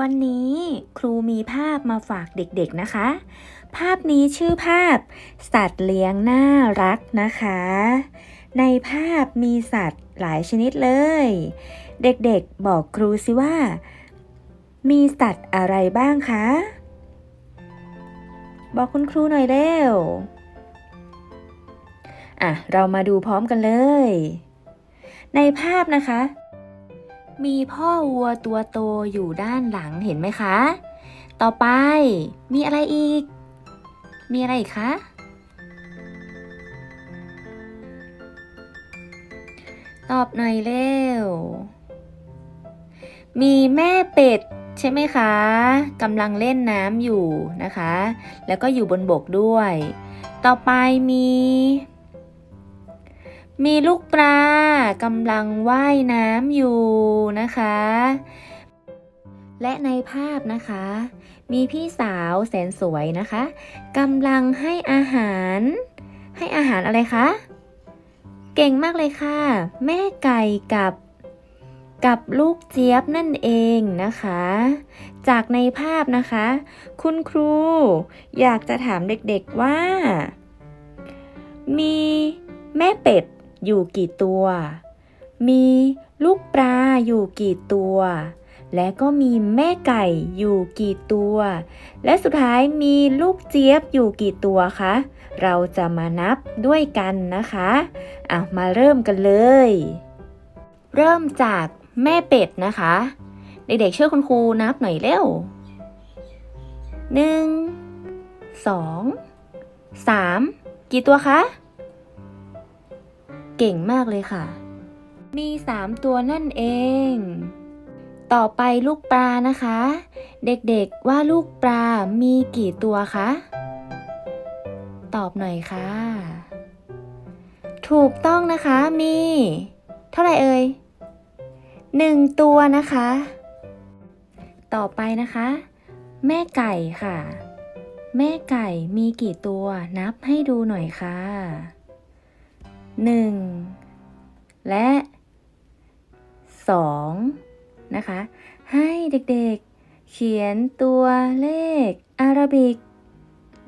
วันนี้ครูมีภาพมาฝากเด็กๆนะคะ ภาพนี้ชื่อภาพ สัตว์เลี้ยงน่ารักนะคะ ในภาพมีสัตว์หลายชนิดเลย เด็กๆบอกครูสิว่า มีสัตว์อะไรบ้างคะ บอกคุณครูหน่อยเร็วอะเรามาดูพร้อมกันเลย ในภาพนะคะ มีพ่อวัวตัวโตอยู่ด้านหลังเห็นไหมคะ ต่อไป มีอะไรอีก มีอะไรอีกคะ ตอบหน่อยเร็ว มีแม่เป็ดใช่ไหมคะกำลังเล่นน้ำอยู่นะคะ แล้วก็อยู่บนบกด้วย ต่อไปมี มีลูกปลากำลังว่ายน้ำอยู่นะคะ และในภาพนะคะ มีพี่สาวแสนสวยนะคะกำลังให้อาหาร ให้อาหารอะไรคะ เก่งมากเลยค่ะ แม่ไก่กับกับลูกเจี๊ยบนั่นเองนะคะ จากในภาพนะคะ คุณครูอยากจะถามเด็กๆว่า มีแม่เป็ด อยู่กี่ตัว มีลูกปลาอยู่กี่ตัว และก็มีแม่ไก่อยู่กี่ตัว และสุดท้ายมีลูกเจี๊ยบอยู่กี่ตัวคะ เราจะมานับด้วยกันนะคะอะมาเริ่มกันเลย เริ่มจากแม่เป็ดนะคะ เด็กๆช่วยคุณครูนับหน่อยเร็วหนึ่งสองสามกี่ตัวคะ เก่งมากเลยค่ะ มีสามตัวนั่นเอง ต่อไปลูกปลานะคะ เด็กๆว่าลูกปลา มีกี่ตัวคะ ตอบหน่อยค่ะ ถูกต้องนะคะมี เท่าไหร่เอ่ยหนึ่งตัวนะคะ ต่อไปนะคะ แม่ไก่ค่ะ แม่ไก่มีกี่ตัวนับให้ดูหน่อยค่ะ หนึ่งและสองนะคะ ให้เด็กๆ เขียนตัวเลขอาราบิก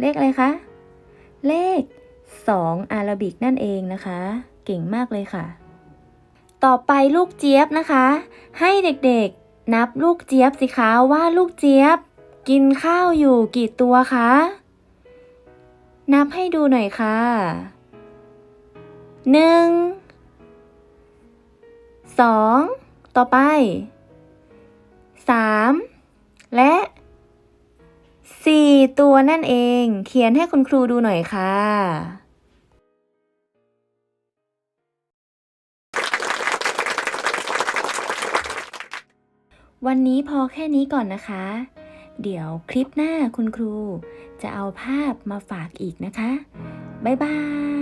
เลขอะไรคะ เลข 2 อาราบิกนั่นเองนะคะ เก่งมากเลยค่ะ ต่อไปลูกเจี๊ยบนะคะ ให้เด็กๆ นับลูกเจี๊ยบสิคะว่าลูกเจี๊ยบกินข้าวอยู่กี่ตัวคะ นับให้ดูหน่อยค่ะ หนึ่งสองต่อไปสามและสี่ตัวนั่นเอง เขียนให้คุณครูดูหน่อยค่ะวันนี้พอแค่นี้ก่อนนะคะ เดี๋ยวคลิปหน้าคุณครูจะเอาภาพมาฝากอีกนะคะ บ๊ายบาย